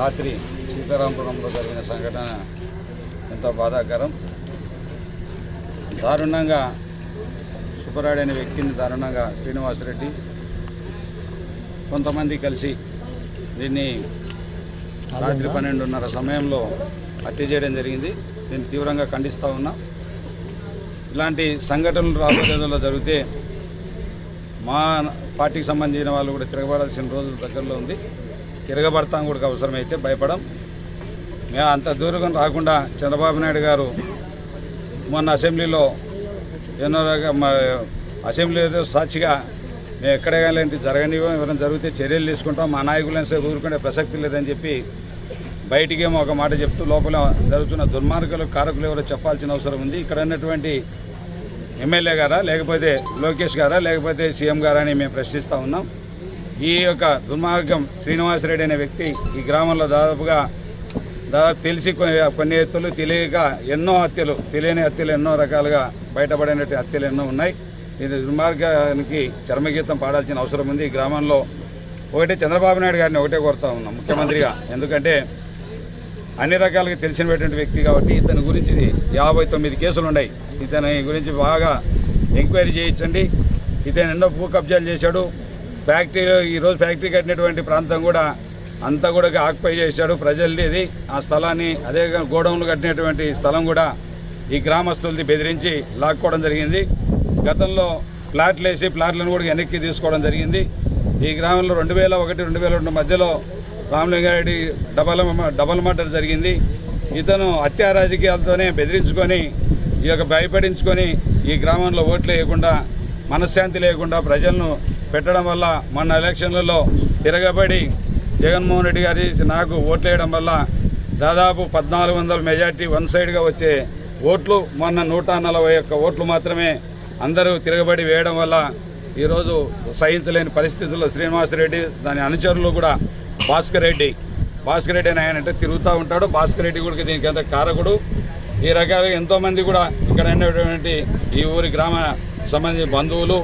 రాత్రి సీతారాంపురంలో జరిగిన సంఘటన ఎంతో బాధాకరం. దారుణంగా సుబ్బరాడు అనే వ్యక్తిని దారుణంగా శ్రీనివాసరెడ్డి కొంతమంది కలిసి దీన్ని రాత్రి పన్నెండున్నర సమయంలో హత్య చేయడం జరిగింది. దీన్ని తీవ్రంగా ఖండిస్తూ ఉన్నా. ఇలాంటి సంఘటనలు రాబోయే రోజుల్లో జరిగితే మా పార్టీకి సంబంధించిన వాళ్ళు కూడా తిరగబడాల్సిన రోజుల దగ్గరలో ఉంది. తిరగబడతాం కూడా అవసరమైతే భయపడం. మేము అంత దూరం రాకుండా చంద్రబాబు నాయుడు గారు మొన్న అసెంబ్లీలో ఎన్నో రకాల మా అసెంబ్లీలో సాక్షిగా మేము ఎక్కడే కానీ జరగనివ్వం ఎవరైనా జరిగితే చర్యలు తీసుకుంటాం. మా నాయకులను ఊరుకునే ప్రసక్తి లేదని చెప్పి బయటికేమో ఒక మాట చెప్తూ లోపల జరుగుతున్న దుర్మార్గులు కారకులు ఎవరో చెప్పాల్సిన అవసరం ఉంది. ఇక్కడ ఉన్నటువంటి ఎమ్మెల్యే గారా లేకపోతే లోకేష్ గారా లేకపోతే సీఎం గారా అని మేము ప్రశ్నిస్తూ ఉన్నాం. ఈ యొక్క దుర్మార్గం శ్రీనివాసరెడ్డి అనే వ్యక్తి ఈ గ్రామంలో దాదాపుగా దాదాపు తెలిసి కొన్ని కొన్ని ఎత్తులు తెలియక ఎన్నో హత్యలు తెలియని హత్యలు ఎన్నో రకాలుగా బయటపడినట్టు హత్యలు ఎన్నో ఉన్నాయి. ఇది దుర్మార్గానికి చర్మగీతం పాడాల్సిన అవసరం ఉంది. ఈ గ్రామంలో ఒకటే చంద్రబాబు నాయుడు గారిని ఒకటే కోరుతా ఉన్నాం ముఖ్యమంత్రిగా. ఎందుకంటే అన్ని రకాలుగా తెలిసినటువంటి వ్యక్తి కాబట్టి ఇతని గురించి యాభై తొమ్మిది కేసులు ఉన్నాయి. ఇతని గురించి బాగా ఎంక్వైరీ చేయించండి. ఇతను ఎన్నో భూ కబ్జాలు చేశాడు. ఫ్యాక్టరీ ఈరోజు ఫ్యాక్టరీ కట్టినటువంటి ప్రాంతం కూడా అంతా కూడా ఆక్యుపై చేశాడు ప్రజలది ఇది. ఆ స్థలాన్ని అదే గోడౌన్లు కట్టినటువంటి స్థలం కూడా ఈ గ్రామస్తులది బెదిరించి లాక్కోవడం జరిగింది. గతంలో ప్లాట్లు వేసి ప్లాట్లను కూడా వెనక్కి తీసుకోవడం జరిగింది. ఈ గ్రామంలో రెండు వేల ఒకటి రెండు వేల రెండు మధ్యలో రామలింగారెడ్డి డబల్ డబల్ మర్డర్ జరిగింది. ఇతను హత్యా రాజకీయాలతోనే బెదిరించుకొని ఈ యొక్క భయపడించుకొని ఈ గ్రామంలో ఓట్లు వేయకుండా మనశ్శాంతి లేకుండా ప్రజలను పెట్టడం వల్ల మొన్న ఎలక్షన్లలో తిరగబడి జగన్మోహన్ రెడ్డి గారి నాకు ఓట్లు వేయడం వల్ల దాదాపు పద్నాలుగు వందల మెజార్టీ వన్ సైడ్గా వచ్చే ఓట్లు మొన్న నూట నలభై ఒక్క ఓట్లు మాత్రమే అందరూ తిరగబడి వేయడం వల్ల ఈరోజు సహించలేని పరిస్థితుల్లో శ్రీనివాస్ రెడ్డి దాని అనుచరులు కూడా భాస్కర్ రెడ్డి. భాస్కర్ రెడ్డి అని ఆయన అంటే తిరుగుతూ ఉంటాడు. భాస్కర్ రెడ్డి కూడా దీనికి అంత కారకుడు. ఈ రకాలుగా ఎంతోమంది కూడా ఇక్కడ ఉన్నటువంటి ఈ ఊరి గ్రామ సంబంధించిన బంధువులు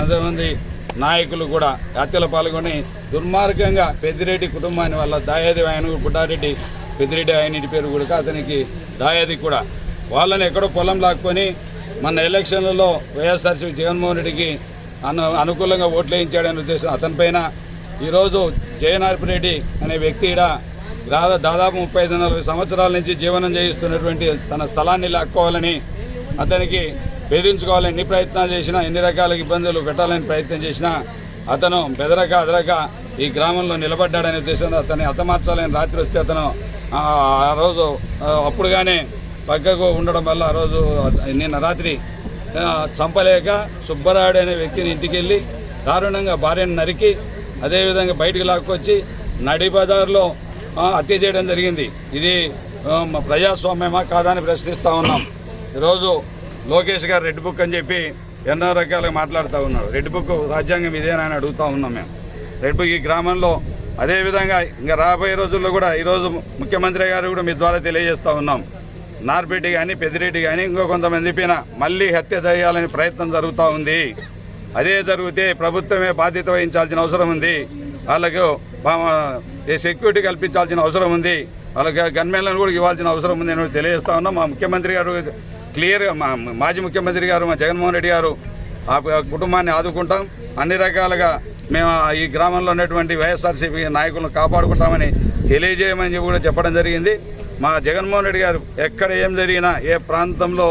ఎంతోమంది నాయకులు కూడా హత్యలో పాల్గొని దుర్మార్గంగా పెద్దిరెడ్డి కుటుంబాన్ని వల్ల దాయాది ఆయన పుట్టారెడ్డి పెద్దిరెడ్డి ఆయన ఇంటి పేరు కూడా అతనికి దాయాది కూడా. వాళ్ళని ఎక్కడో పొలం లాక్కొని మన ఎలక్షన్లలో వైఎస్ఆర్సీ జగన్మోహన్ రెడ్డికి అను అనుకూలంగా ఓట్లు వేయించాడనే ఉద్దేశం అతనిపైన. ఈరోజు జయనార్పిరెడ్డి అనే వ్యక్తి ఈడ దాదా దాదాపు ముప్పై ఐదు నలభై సంవత్సరాల నుంచి జీవనం చేయిస్తున్నటువంటి తన స్థలాన్ని లాక్కోవాలని అతనికి బెదిరించుకోవాలని ఎన్ని ప్రయత్నాలు చేసినా ఎన్ని రకాల ఇబ్బందులు పెట్టాలని ప్రయత్నం చేసినా అతను బెదరక అదరక ఈ గ్రామంలో నిలబడ్డాడనే ఉద్దేశంతో అతన్ని హతమార్చాలని రాత్రి వస్తే అతను ఆ రోజు అప్పుడుగానే పక్కకు ఉండడం వల్ల ఆ రోజు నిన్న రాత్రి చంపలేక సుబ్బరాయుడు అనే వ్యక్తిని ఇంటికి వెళ్ళి దారుణంగా భార్యను నరికి అదేవిధంగా బయటికి లాక్కొచ్చి నడి బజార్లో హత్య చేయడం జరిగింది. ఇది మా ప్రజాస్వామ్యమా కాదా అని ప్రశ్నిస్తూ ఉన్నాం. ఈరోజు లోకేష్ గారు రెడ్ బుక్ అని చెప్పి ఎన్నో రకాలుగా మాట్లాడుతూ ఉన్నాడు. రెడ్ బుక్ రాజ్యాంగం ఇదేనా అని అడుగుతూ ఉన్నాం మేము. రెడ్ బుక్ ఈ గ్రామంలో అదేవిధంగా ఇంకా రాబోయే రోజుల్లో కూడా ఈరోజు ముఖ్యమంత్రి గారు కూడా మీ ద్వారా తెలియజేస్తూ ఉన్నాం. నార్పేటి కానీ పెద్దిరెడ్డి కానీ ఇంకో కొంతమంది పైన మళ్ళీ హత్య చేయాలని ప్రయత్నం జరుగుతూ ఉంది. అదే జరిగితే ప్రభుత్వమే బాధ్యత వహించాల్సిన అవసరం ఉంది. వాళ్ళకు ఏ సెక్యూరిటీ కల్పించాల్సిన అవసరం ఉంది. వాళ్ళకి గన్మెన్లను కూడా ఇవ్వాల్సిన అవసరం ఉంది అని తెలియజేస్తా ఉన్నాం. మా ముఖ్యమంత్రి గారు క్లియర్గా మా మాజీ ముఖ్యమంత్రి గారు మా జగన్మోహన్ రెడ్డి గారు ఆ కుటుంబాన్ని ఆదుకుంటాం. అన్ని రకాలుగా మేము ఆ ఈ గ్రామంలో ఉన్నటువంటి వైఎస్ఆర్సీపీ నాయకులను కాపాడుకుంటామని తెలియజేయమని చెప్పి కూడా చెప్పడం జరిగింది. మా జగన్మోహన్ రెడ్డి గారు ఎక్కడ ఏం జరిగినా ఏ ప్రాంతంలో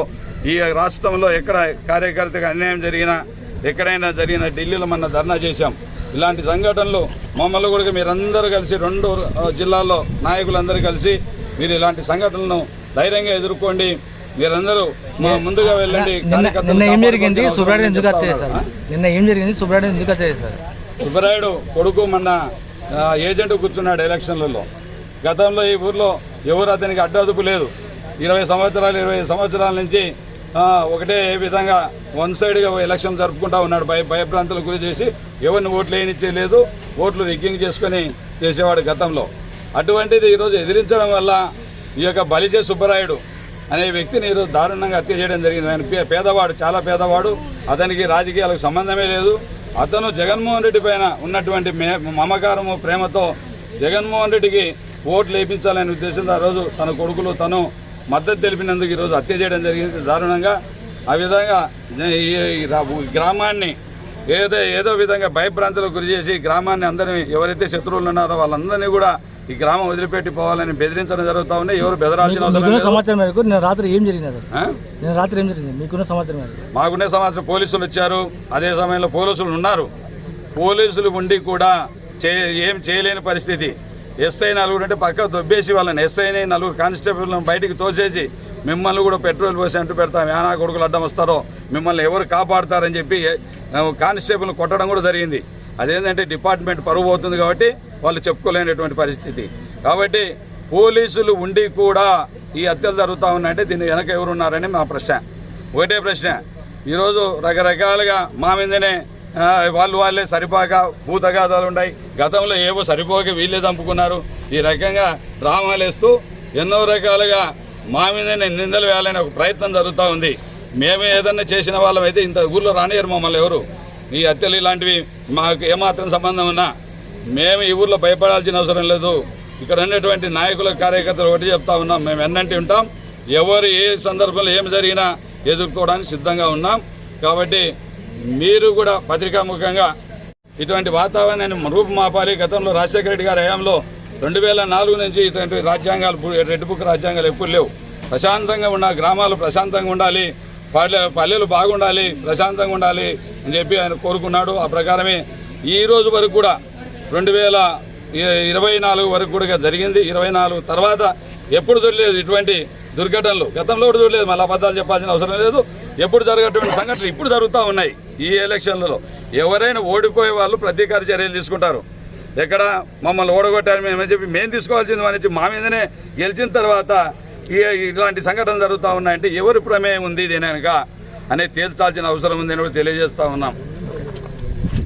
ఈ రాష్ట్రంలో ఎక్కడ కార్యకర్తగా అన్యాయం జరిగినా ఎక్కడైనా జరిగిన ఢిల్లీలో మన ధర్నా చేశాం. ఇలాంటి సంఘటనలు మమ్మల్ని కూడా మీరందరూ కలిసి రెండు జిల్లాల్లో నాయకులందరూ కలిసి మీరు ఇలాంటి సంఘటనలను ధైర్యంగా ఎదుర్కోండి. మీరందరూ మా- ముందుగా వెళ్ళండి నిన్న ఏం జరిగింది? సుబ్రాయుడు ఎందుకు. నిన్న ఏం జరిగింది? సుబ్రాయుడు ఎందుకు సుబ్బరాయుడు కొడుకు మొన్న ఆ, ఏజెంట్ కూర్చున్నాడు ఎలక్షన్లలో. గతంలో ఈ ఊర్లో ఎవరు అతనికి అడ్డు అదుపు లేదు. ఇరవై సంవత్సరాలు ఇరవై సంవత్సరాల నుంచి ఒకటే విధంగా వన్ సైడ్గా ఎలక్షన్ జరుపుకుంటా ఉన్నాడు. భయ భయభ్రాంతులకు గురి చేసి ఎవరిని ఓట్లు వేయనిచ్చే లేదు. ఓట్లు రిగ్గింగ్ చేసుకొని చేసేవాడు గతంలో. అటువంటిది ఈరోజు ఎదిరించడం వల్ల ఈ యొక్క బలిజే సుబ్బరాయుడు అనే వ్యక్తిని ఈరోజు దారుణంగా హత్య చేయడం జరిగింది. ఆయన పేదవాడు చాలా పేదవాడు. అతనికి రాజకీయాలకు సంబంధమే లేదు. అతను జగన్మోహన్ రెడ్డి పైన ఉన్నటువంటి మే మమకారము ప్రేమతో జగన్మోహన్ రెడ్డికి ఓట్లు వేయించాలనే ఉద్దేశంతో ఆ రోజు తన కొడుకులు తను మద్దతు తెలిపినందుకు ఈరోజు హత్య చేయడం జరిగింది దారుణంగా. ఆ విధంగా ఈ ఈ గ్రామాన్ని ఏదో ఏదో విధంగా భయభ్రాంతులకు గురి చేసి గ్రామాన్ని అందరినీ ఎవరైతే శత్రువులు ఉన్నారో వాళ్ళందరినీ కూడా ఈ గ్రామం వదిలిపెట్టి పోవాలని బెదిరించడం జరుగుతూ ఉంది. ఎవరు బెదరాల్సిన అవసరం మేరకు నేను రాత్రి ఏం జరిగింది? నేను రాత్రి ఏం జరిగింది? మీకున్న సమాచారం మాకునే సమాచారం పోలీసులు వచ్చారు. అదే సమయంలో పోలీసులు ఉన్నారు. పోలీసులు ఉండి కూడా చే ఏం చేయలేని పరిస్థితి. ఎస్ఐ నలుగురు అంటే పక్క దొబ్బేసి వాళ్ళని ఎస్ఐని నలుగురు కానిస్టేబుల్ని బయటికి తోసేసి మిమ్మల్ని కూడా పెట్రోల్ పోసి అంటూ పెడతాం. ఏనా కొడుకులు అడ్డం వస్తారో మిమ్మల్ని ఎవరు కాపాడుతారని చెప్పి కానిస్టేబుల్ని కొట్టడం కూడా జరిగింది. అదేంటంటే డిపార్ట్మెంట్ పరువు పోతుంది కాబట్టి వాళ్ళు చెప్పుకోలేనటువంటి పరిస్థితి. కాబట్టి పోలీసులు ఉండి కూడా ఈ హత్యలు జరుగుతూ ఉన్నాయంటే దీని వెనక ఎవరున్నారని మా ప్రశ్న. ఒకటే ప్రశ్న. ఈరోజు రకరకాలుగా మా మీదనే వాళ్ళు వాళ్ళే సరిపోక భూతగాథాలు ఉన్నాయి గతంలో ఏవో సరిపోక వీళ్ళే చంపుకున్నారు. ఈ రకంగా డ్రామాలు వేస్తూ ఎన్నో రకాలుగా మా మీదనే నిందలు వేయాలనే ఒక ప్రయత్నం జరుగుతూ ఉంది. మేము ఏదన్నా చేసిన వాళ్ళమైతే ఇంత ఊర్లో రానియరు మమ్మల్ని ఎవరు. ఈ హత్యలు ఇలాంటివి మాకు ఏమాత్రం సంబంధం ఉన్నా మేము ఈ ఊర్లో భయపడాల్సిన అవసరం లేదు. ఇక్కడ ఉన్నటువంటి నాయకుల కార్యకర్తలు ఒకటి చెప్తా ఉన్నాం. మేము ఎన్నంటి ఉంటాం. ఎవరు ఏ సందర్భంలో ఏం జరిగినా ఎదుర్కోవడానికి సిద్ధంగా ఉన్నాం. కాబట్టి మీరు కూడా పత్రికాముఖంగా ఇటువంటి వాతావరణాన్ని రూపుమాపాలి. గతంలో రాజశేఖర రెడ్డి గారి హయాంలో రెండు వేల నాలుగు నుంచి ఇటువంటి రాజ్యాంగాలు రెడ్ బుక్ రాజ్యాంగాలు ఎప్పుడు లేవు. ప్రశాంతంగా ఉన్న గ్రామాలు ప్రశాంతంగా ఉండాలి. పల్లె పల్లెలు బాగుండాలి ప్రశాంతంగా ఉండాలి అని చెప్పి ఆయన కోరుకున్నాడు. ఆ ప్రకారమే ఈ రోజు వరకు కూడా రెండు వేల ఇరవై నాలుగు వరకు కూడా జరిగింది. ఇరవై నాలుగు తర్వాత ఎప్పుడు చూడలేదు ఇటువంటి దుర్ఘటనలు. గతంలో కూడా చూడలేదు. మళ్ళీ అబద్ధాలు చెప్పాల్సిన అవసరం లేదు. ఎప్పుడు జరగటువంటి సంఘటనలు ఇప్పుడు జరుగుతూ ఉన్నాయి ఈ ఎలక్షన్లలో. ఎవరైనా ఓడిపోయే వాళ్ళు ప్రతీకార చర్యలు తీసుకుంటారు. ఎక్కడ మమ్మల్ని ఓడగొట్టారు మేమని చెప్పి మేము తీసుకోవాల్సింది అని చెప్పి మా మీదనే గెలిచిన తర్వాత ఇలాంటి సంఘటనలు జరుగుతూ ఉన్నాయంటే ఎవరి ప్రమేయం ఉంది దీని వెనక అనేది తేల్చాల్సిన అవసరం ఉందని కూడా తెలియజేస్తూ ఉన్నాం.